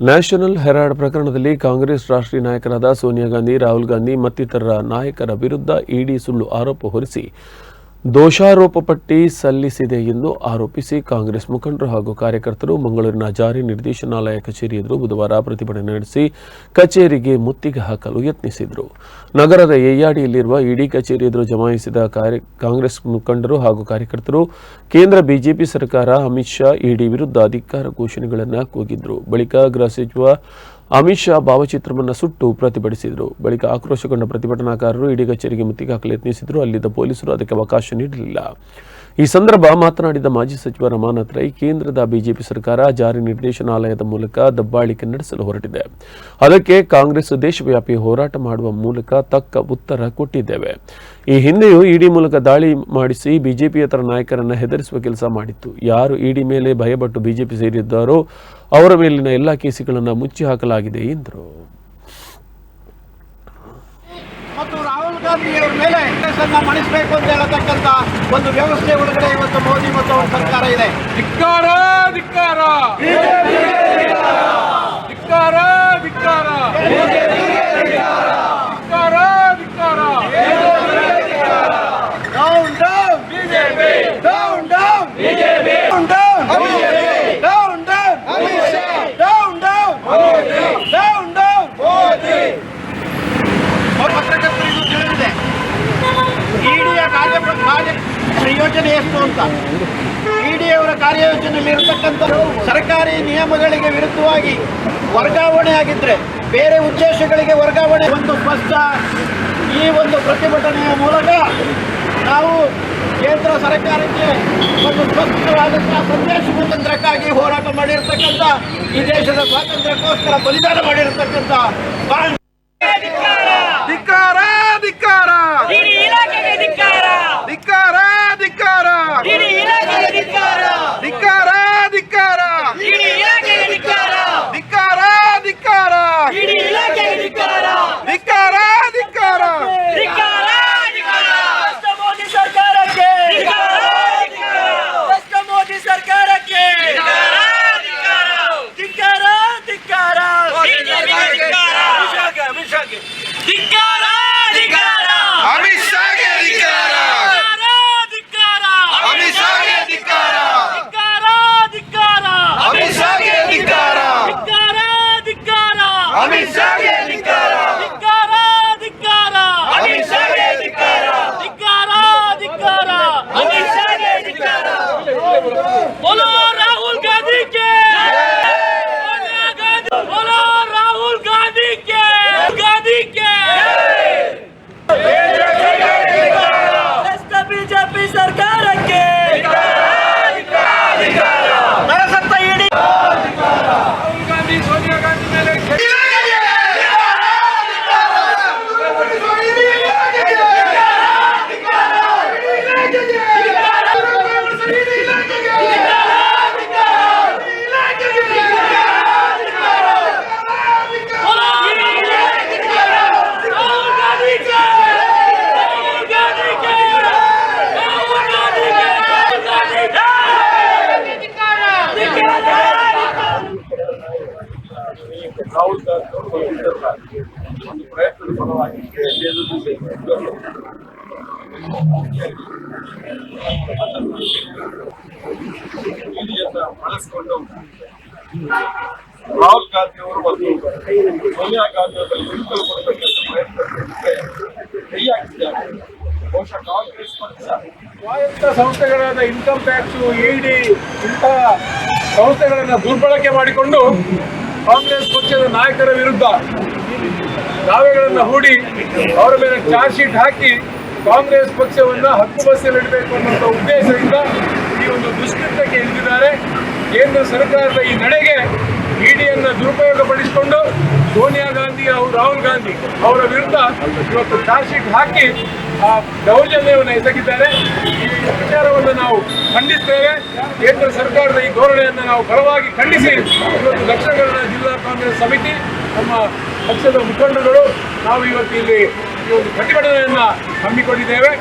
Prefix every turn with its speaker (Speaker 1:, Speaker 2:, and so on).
Speaker 1: National Herald ಪ್ರಕರಣದಲ್ಲಿ ಕಾಂಗ್ರೆಸ್ ರಾಷ್ಟ್ರೀಯ ನಾಯಕರಾದ ಸೋನಿಯಾ ಗಾಂಧಿ, ರಾಹುಲ್ ಗಾಂಧಿ ಮತ್ತಿತರ ನಾಯಕರ ವಿರುದ್ಧ ಇಡಿ ಸುಳ್ಳು ಆರೋಪ ಹೊರಿಸಿ ದೋಷಾರೋಪ ಪಟ್ಟಿ ಸಲ್ಲಿಸಿದೆ ಎಂದು ಆರೋಪಿಸಿ ಕಾಂಗ್ರೆಸ್ ಮುಖಂಡರು ಹಾಗೂ ಕಾರ್ಯಕರ್ತರು ಮಂಗಳೂರಿನ ಜಾರಿ ನಿರ್ದೇಶನಾಲಯ ಕಚೇರಿ ಎದುರು ಬುಧವಾರ ಪ್ರತಿಭಟನೆ ನಡೆಸಿ ಕಚೇರಿಗೆ ಮುತ್ತಿಗೆ ಹಾಕಲು ಯತ್ನಿಸಿದರು. ನಗರದ ಎಯ್ಯಾಡಿಯಲ್ಲಿರುವ ಇಡಿ ಕಚೇರಿ ಎದುರು ಜಮಾಯಿಸಿದ ಕಾಂಗ್ರೆಸ್ ಮುಖಂಡರು ಹಾಗೂ ಕಾರ್ಯಕರ್ತರು, ಕೇಂದ್ರ ಬಿಜೆಪಿ ಸರ್ಕಾರ, ಅಮಿತ್ ಶಾ, ಇಡಿ ವಿರುದ್ಧ ಅಧಿಕಾರ ಘೋಷಣೆಗಳನ್ನು ಕೂಗಿದ್ರು. ಬಳಿಕ ಗೃಹ ಸಚಿವ ಅಮಿತ್ ಶಾ ಭಾವಚಿತ್ರವನ್ನು ಸುಟ್ಟು ಪ್ರತಿಭಟಿಸಿದರು. ಬಳಿಕ ಆಕ್ರೋಶಗೊಂಡ ಪ್ರತಿಭಟನಾಕಾರರು ಇಡೀ ಕಚೇರಿಗೆ ಮುತ್ತಿಗೆ ಹಾಕಲು ಯತ್ನಿಸಿದರು. ಅಲ್ಲಿದ್ದ ಪೊಲೀಸರು ಅದಕ್ಕೆ ಅವಕಾಶ ನೀಡಲಿಲ್ಲ. ಈ ಸಂದರ್ಭ ಮಾತನಾಡಿದ ಮಾಜಿ ಸಚಿವ ರಮಾನಾಥ್ ರೈ, ಕೇಂದ್ರದ ಬಿಜೆಪಿ ಸರ್ಕಾರ ಜಾರಿ ನಿರ್ದೇಶನಾಲಯದ ಮೂಲಕ ದಬ್ಬಾಳಿಕೆ ನಡೆಸಲು ಹೊರಟಿದೆ. ಅದಕ್ಕೆ ಕಾಂಗ್ರೆಸ್ ದೇಶವ್ಯಾಪಿ ಹೋರಾಟ ಮಾಡುವ ಮೂಲಕ ತಕ್ಕ ಉತ್ತರ ಕೊಟ್ಟಿದ್ದೇವೆ. ಈ ಹಿಂದೆಯೂ ಇಡಿ ಮೂಲಕ ದಾಳಿ ಮಾಡಿಸಿ ಬಿಜೆಪಿಯೇತರ ನಾಯಕರನ್ನು ಹೆದರಿಸುವ ಕೆಲಸ ಮಾಡಿತ್ತು. ಯಾರು ಇಡಿ ಮೇಲೆ ಭಯಪಟ್ಟು ಬಿಜೆಪಿ ಸೇರಿದ್ದಾರೋ ಅವರ ಮೇಲಿನ ಎಲ್ಲ ಕೇಸುಗಳನ್ನು ಮುಚ್ಚಿ ಹಾಕಲಾಗಿದೆ ಎಂದರು.
Speaker 2: ಮತ್ತು ರಾಹುಲ್ ಗಾಂಧಿ ಅವರ ಮೇಲೆ ಕೇಸನ್ನ ಮಣಿಸಬೇಕು ಅಂತ ಹೇಳತಕ್ಕಂತ ಒಂದು ವ್ಯವಸ್ಥೆ ಒಳಗಡೆ ಇವತ್ತು ಮೋದಿ ಮತ್ತು ಅವರ ಸರ್ಕಾರ ಇದೆ.
Speaker 3: ಧಿಕ್ಕಾರ ಧಿಕ್ಕಾರ. ಧಿಕ್ಕಾರ
Speaker 2: ಯೋಜನೆ ಎಷ್ಟು ಅಂತ? ಇಡಿ ಅವರ ಕಾರ್ಯಯೋಜನೆಯಲ್ಲಿ ಇರತಕ್ಕಂಥ ಸರ್ಕಾರಿ ನಿಯಮಗಳಿಗೆ ವಿರುದ್ಧವಾಗಿ ವರ್ಗಾವಣೆ ಆಗಿದ್ರೆ, ಬೇರೆ ಉದ್ದೇಶಗಳಿಗೆ ವರ್ಗಾವಣೆ ಒಂದು ಸ್ಪಷ್ಟ ಈ ಒಂದು ಪ್ರತಿಭಟನೆಯ ಮೂಲಕ ನಾವು ಕೇಂದ್ರ ಸರ್ಕಾರಕ್ಕೆ ಒಂದು ಸ್ಪಷ್ಟವಾದಂತಹ ಸಂದೇಶ ಸ್ವಾತಂತ್ರ್ಯಕ್ಕಾಗಿ ಹೋರಾಟ ಮಾಡಿರ್ತಕ್ಕಂಥ, ಈ ದೇಶದ ಸ್ವಾತಂತ್ರ್ಯಕ್ಕೋಸ್ಕರ ಬಲಿದಾನ ಮಾಡಿರ್ತಕ್ಕಂಥ
Speaker 3: ಧಿಕ್ಕಾರ ಧಿಕ್ಕಾರ Señor. ಅವರು ಬಂದಿದ್ದಲ್ಲ ಒಂದು ಪ್ರಯತ್ನದ ಫಲವಾಗಿ ಬಳಸಿಕೊಂಡು ರಾಹುಲ್ ಗಾಂಧಿ ಅವರು ಮತ್ತು ಸೋನಿಯಾ ಗಾಂಧಿ ಬಿಡುಗಡೆ ಕೊಡಬೇಕಂತ ಪ್ರಯತ್ನಕ್ಕೆ ಕೈ ಹಾಕಿದ್ದಾರೆ ಬಹುಶಃ ಕಾಂಗ್ರೆಸ್ ಪಕ್ಷ ಸ್ವಾಯತ್ತ ಸಂಸ್ಥೆಗಳಾದ ಇನ್ಕಮ್ ಟ್ಯಾಕ್ಸ್ ಇಡಿ ಇಂತಹ ಸಂಸ್ಥೆಗಳನ್ನು ದುರ್ಬಳಕೆ ಮಾಡಿಕೊಂಡು ಕಾಂಗ್ರೆಸ್ ಪಕ್ಷದ ನಾಯಕರ ವಿರುದ್ಧ ದಾವೆಗಳನ್ನು ಹೂಡಿ ಅವರ ಮೇಲೆ ಚಾರ್ಜ್ ಶೀಟ್ ಹಾಕಿ ಕಾಂಗ್ರೆಸ್ ಪಕ್ಷವನ್ನು ಹಕ್ಕು ಬಸ್ಸಲ್ಲಿ ಇಡಬೇಕು ಅನ್ನುವಂಥ ಉದ್ದೇಶದಿಂದ ಈ ಒಂದು ದುಷ್ಕೃತ್ಯಕ್ಕೆ ಇಳಿದಿದ್ದಾರೆ ಕೇಂದ್ರ ಸರ್ಕಾರದ ಈ ನಡೆಗೆ ಇಡಿಯನ್ನು ದುರುಪಯೋಗಪಡಿಸಿಕೊಂಡು ಸೋನಿಯಾ ಗಾಂಧಿ ಅವರು, ರಾಹುಲ್ ಗಾಂಧಿ ಅವರ ವಿರುದ್ಧ ಇವತ್ತು ಚಾರ್ಜ್ ಶೀಟ್ ಹಾಕಿ ಆ ದೌರ್ಜನ್ಯವನ್ನು ಎಸಗಿದ್ದಾರೆ. ನಾವು ಖಂಡಿಸ್ತೇವೆ ಕೇಂದ್ರ ಸರ್ಕಾರದ ಈ ಧೋರಣೆಯನ್ನು ನಾವು ಬಲವಾಗಿ ಖಂಡಿಸಿ ಇವತ್ತು ದಕ್ಷಿಣ ಕನ್ನಡ ಜಿಲ್ಲಾ ಕಾಂಗ್ರೆಸ್ ಸಮಿತಿ ನಮ್ಮ ಪಕ್ಷದ ಮುಖಂಡರುಗಳು ನಾವು ಇವತ್ತು ಇಲ್ಲಿ ಈ ಒಂದು ಪ್ರತಿಭಟನೆಯನ್ನ ಹಮ್ಮಿಕೊಂಡಿದ್ದೇವೆ